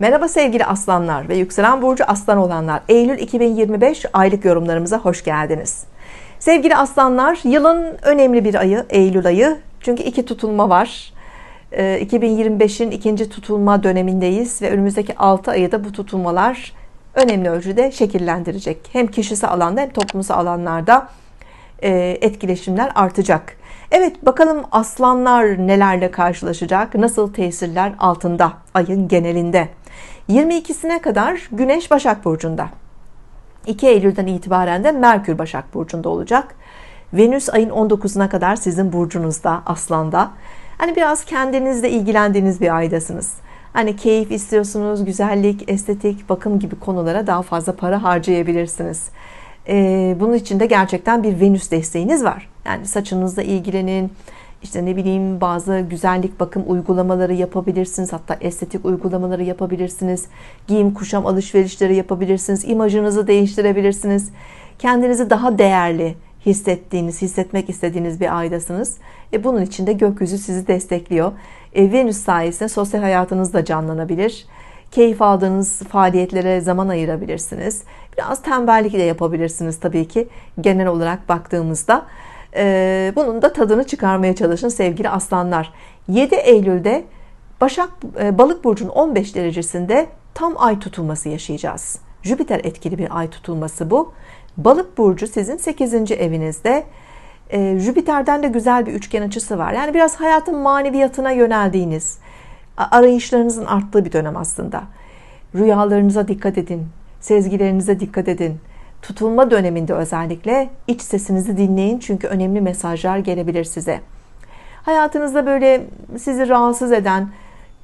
Merhaba sevgili aslanlar ve yükselen burcu aslan olanlar. Eylül 2025 aylık yorumlarımıza hoş geldiniz. Sevgili aslanlar, yılın önemli bir ayı Eylül ayı. Çünkü iki tutulma var. 2025'in ee, ikinci tutulma dönemindeyiz ve önümüzdeki 6 ayı da bu tutulmalar önemli ölçüde şekillendirecek. Hem kişisel alanda hem toplumsal alanlarda e, etkileşimler artacak. Evet bakalım aslanlar nelerle karşılaşacak, nasıl tesirler altında ayın genelinde. 22'sine kadar Güneş Başak Burcu'nda. 2 Eylül'den itibaren de Merkür Başak Burcu'nda olacak. Venüs ayın 19'una kadar sizin burcunuzda, Aslan'da. Hani biraz kendinizle ilgilendiğiniz bir aydasınız. Hani keyif istiyorsunuz, güzellik, estetik, bakım gibi konulara daha fazla para harcayabilirsiniz. Ee, bunun için de gerçekten bir Venüs desteğiniz var. Yani saçınızla ilgilenin, işte ne bileyim bazı güzellik bakım uygulamaları yapabilirsiniz. Hatta estetik uygulamaları yapabilirsiniz. Giyim kuşam alışverişleri yapabilirsiniz. İmajınızı değiştirebilirsiniz. Kendinizi daha değerli hissettiğiniz, hissetmek istediğiniz bir aydasınız. E bunun için de gökyüzü sizi destekliyor. E, Venüs sayesinde sosyal hayatınız da canlanabilir. Keyif aldığınız faaliyetlere zaman ayırabilirsiniz. Biraz tembellik de yapabilirsiniz tabii ki genel olarak baktığımızda. Ee, bunun da tadını çıkarmaya çalışın sevgili aslanlar. 7 Eylül'de Başak e, Balık burcunun 15 derecesinde tam ay tutulması yaşayacağız. Jüpiter etkili bir ay tutulması bu. Balık burcu sizin 8. evinizde. Ee, Jüpiter'den de güzel bir üçgen açısı var. Yani biraz hayatın maneviyatına yöneldiğiniz, arayışlarınızın arttığı bir dönem aslında. Rüyalarınıza dikkat edin, sezgilerinize dikkat edin. Tutulma döneminde özellikle iç sesinizi dinleyin çünkü önemli mesajlar gelebilir size. Hayatınızda böyle sizi rahatsız eden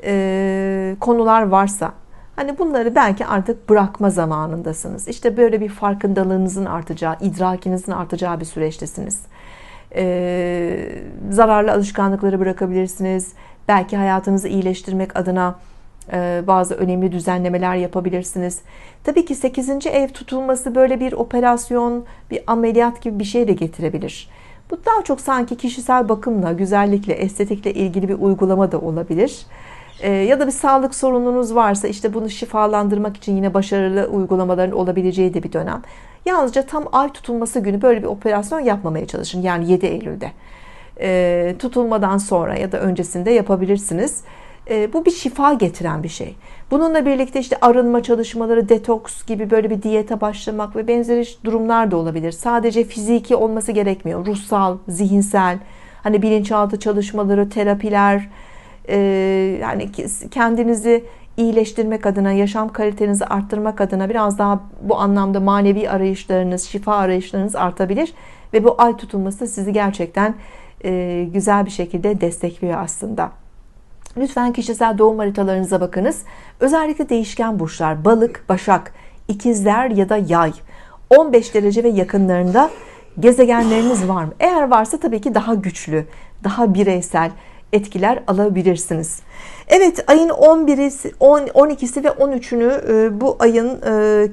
e, konular varsa hani bunları belki artık bırakma zamanındasınız. İşte böyle bir farkındalığınızın artacağı, idrakinizin artacağı bir süreçtesiniz. E, zararlı alışkanlıkları bırakabilirsiniz. Belki hayatınızı iyileştirmek adına bazı önemli düzenlemeler yapabilirsiniz. Tabii ki 8. ev tutulması böyle bir operasyon, bir ameliyat gibi bir şey de getirebilir. Bu daha çok sanki kişisel bakımla, güzellikle, estetikle ilgili bir uygulama da olabilir. Ee, ya da bir sağlık sorununuz varsa işte bunu şifalandırmak için yine başarılı uygulamaların olabileceği de bir dönem. Yalnızca tam ay tutulması günü böyle bir operasyon yapmamaya çalışın. Yani 7 Eylül'de. Ee, tutulmadan sonra ya da öncesinde yapabilirsiniz. E, bu bir şifa getiren bir şey. Bununla birlikte işte arınma çalışmaları, detoks gibi böyle bir diyete başlamak ve benzeri durumlar da olabilir. Sadece fiziki olması gerekmiyor. Ruhsal, zihinsel, hani bilinçaltı çalışmaları, terapiler, e, yani kendinizi iyileştirmek adına, yaşam kalitenizi arttırmak adına biraz daha bu anlamda manevi arayışlarınız, şifa arayışlarınız artabilir. Ve bu ay tutulması sizi gerçekten e, güzel bir şekilde destekliyor aslında. Lütfen kişisel doğum haritalarınıza bakınız. Özellikle değişken burçlar balık, başak, ikizler ya da yay 15 derece ve yakınlarında gezegenleriniz var mı? Eğer varsa tabii ki daha güçlü, daha bireysel etkiler alabilirsiniz. Evet ayın 11'i, 12'si ve 13'ünü e, bu ayın e,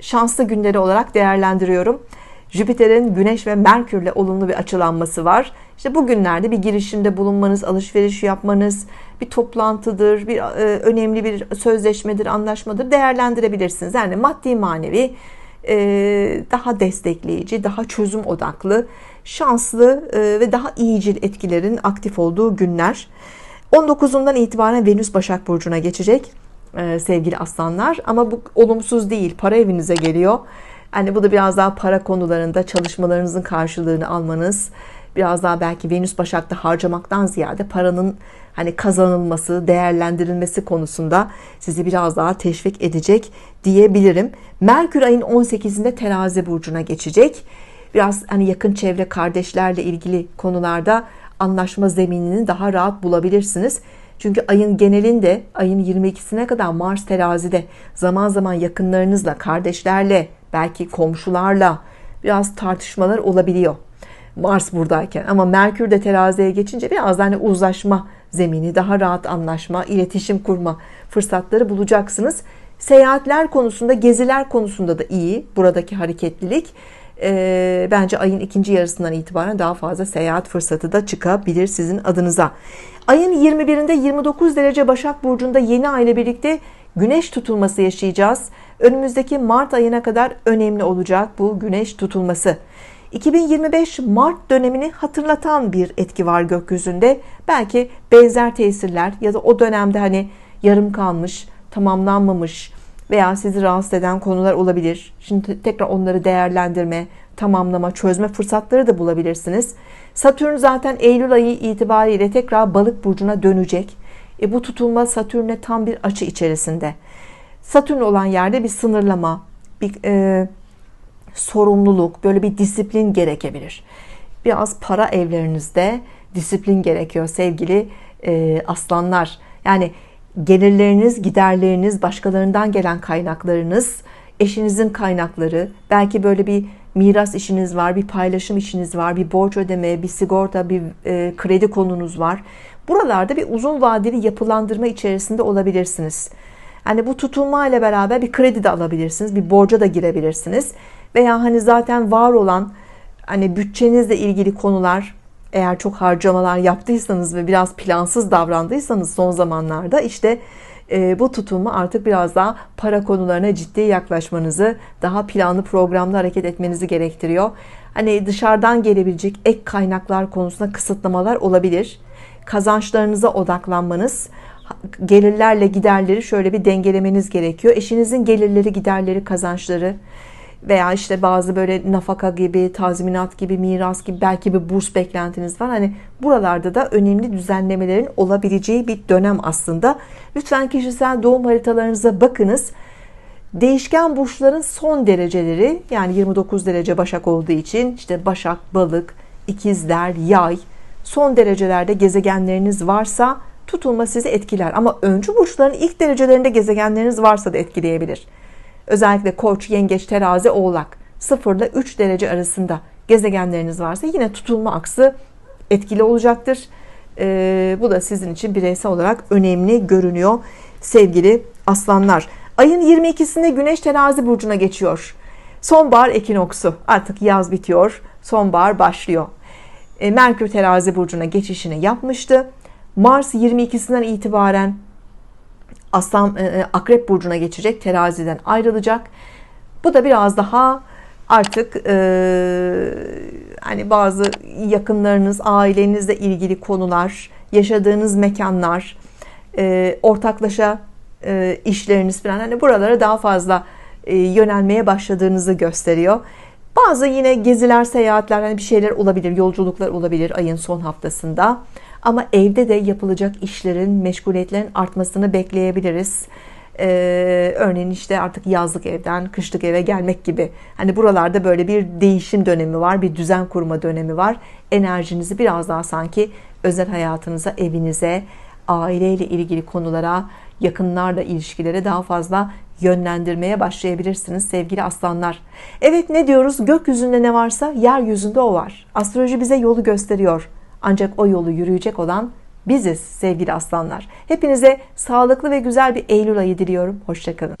şanslı günleri olarak değerlendiriyorum. Jüpiter'in Güneş ve Merkür'le olumlu bir açılanması var. İşte bugünlerde bir girişimde bulunmanız, alışveriş yapmanız, bir toplantıdır, bir e, önemli bir sözleşmedir, anlaşmadır değerlendirebilirsiniz. Yani maddi manevi e, daha destekleyici, daha çözüm odaklı, şanslı e, ve daha iyicil etkilerin aktif olduğu günler. 19'undan itibaren Venüs Başak Burcu'na geçecek e, sevgili aslanlar. Ama bu olumsuz değil, para evinize geliyor. Hani bu da biraz daha para konularında çalışmalarınızın karşılığını almanız, biraz daha belki Venüs Başak'ta harcamaktan ziyade paranın hani kazanılması, değerlendirilmesi konusunda sizi biraz daha teşvik edecek diyebilirim. Merkür ayın 18'inde Terazi burcuna geçecek. Biraz hani yakın çevre kardeşlerle ilgili konularda anlaşma zeminini daha rahat bulabilirsiniz. Çünkü ayın genelinde ayın 22'sine kadar Mars terazide zaman zaman yakınlarınızla, kardeşlerle, belki komşularla biraz tartışmalar olabiliyor. Mars buradayken ama Merkür de teraziye geçince biraz hani uzlaşma zemini, daha rahat anlaşma, iletişim kurma fırsatları bulacaksınız. Seyahatler konusunda, geziler konusunda da iyi buradaki hareketlilik. E, bence ayın ikinci yarısından itibaren daha fazla seyahat fırsatı da çıkabilir sizin adınıza. Ayın 21'inde 29 derece Başak Burcu'nda yeni ay ile birlikte güneş tutulması yaşayacağız. Önümüzdeki Mart ayına kadar önemli olacak bu güneş tutulması. 2025 Mart dönemini hatırlatan bir etki var gökyüzünde. Belki benzer tesirler ya da o dönemde hani yarım kalmış, tamamlanmamış veya sizi rahatsız eden konular olabilir. Şimdi tekrar onları değerlendirme, tamamlama, çözme fırsatları da bulabilirsiniz. Satürn zaten Eylül ayı itibariyle tekrar balık burcuna dönecek. E bu tutulma Satürn'e tam bir açı içerisinde. Satürn olan yerde bir sınırlama, bir e, sorumluluk, böyle bir disiplin gerekebilir. Biraz para evlerinizde disiplin gerekiyor sevgili e, aslanlar. Yani gelirleriniz, giderleriniz, başkalarından gelen kaynaklarınız, eşinizin kaynakları, belki böyle bir miras işiniz var, bir paylaşım işiniz var, bir borç ödeme, bir sigorta, bir e, kredi konunuz var. Buralarda bir uzun vadeli yapılandırma içerisinde olabilirsiniz. Hani bu tutulma ile beraber bir kredi de alabilirsiniz, bir borca da girebilirsiniz. Veya hani zaten var olan hani bütçenizle ilgili konular eğer çok harcamalar yaptıysanız ve biraz plansız davrandıysanız son zamanlarda işte e, bu tutulma artık biraz daha para konularına ciddi yaklaşmanızı, daha planlı programlı hareket etmenizi gerektiriyor. Hani dışarıdan gelebilecek ek kaynaklar konusunda kısıtlamalar olabilir. Kazançlarınıza odaklanmanız, gelirlerle giderleri şöyle bir dengelemeniz gerekiyor. Eşinizin gelirleri, giderleri, kazançları veya işte bazı böyle nafaka gibi, tazminat gibi, miras gibi belki bir burs beklentiniz var. Hani buralarda da önemli düzenlemelerin olabileceği bir dönem aslında. Lütfen kişisel doğum haritalarınıza bakınız. Değişken burçların son dereceleri yani 29 derece Başak olduğu için işte Başak, Balık, İkizler, Yay son derecelerde gezegenleriniz varsa tutulma sizi etkiler. Ama öncü burçların ilk derecelerinde gezegenleriniz varsa da etkileyebilir. Özellikle Koç, Yengeç, Terazi, Oğlak 0 ile 3 derece arasında gezegenleriniz varsa yine tutulma aksı etkili olacaktır. Ee, bu da sizin için bireysel olarak önemli görünüyor sevgili aslanlar. Ayın 22'sinde Güneş Terazi burcuna geçiyor. Sonbahar ekinoksu. Artık yaz bitiyor. Sonbahar başlıyor. E, Merkür Terazi burcuna geçişini yapmıştı. Mars 22'sinden itibaren Aslan e, e, Akrep burcuna geçecek. Teraziden ayrılacak. Bu da biraz daha artık e, hani bazı yakınlarınız, ailenizle ilgili konular, yaşadığınız mekanlar, e, ortaklaşa e, işleriniz falan hani buralara daha fazla e, yönelmeye başladığınızı gösteriyor. Bazı yine geziler, seyahatler, hani bir şeyler olabilir, yolculuklar olabilir ayın son haftasında. Ama evde de yapılacak işlerin, meşguliyetlerin artmasını bekleyebiliriz. Ee, örneğin işte artık yazlık evden kışlık eve gelmek gibi. Hani buralarda böyle bir değişim dönemi var, bir düzen kurma dönemi var. Enerjinizi biraz daha sanki özel hayatınıza, evinize, aileyle ilgili konulara, yakınlarla ilişkilere daha fazla yönlendirmeye başlayabilirsiniz sevgili aslanlar. Evet ne diyoruz? Gökyüzünde ne varsa yeryüzünde o var. Astroloji bize yolu gösteriyor. Ancak o yolu yürüyecek olan biziz sevgili aslanlar. Hepinize sağlıklı ve güzel bir Eylül ayı diliyorum. Hoşçakalın.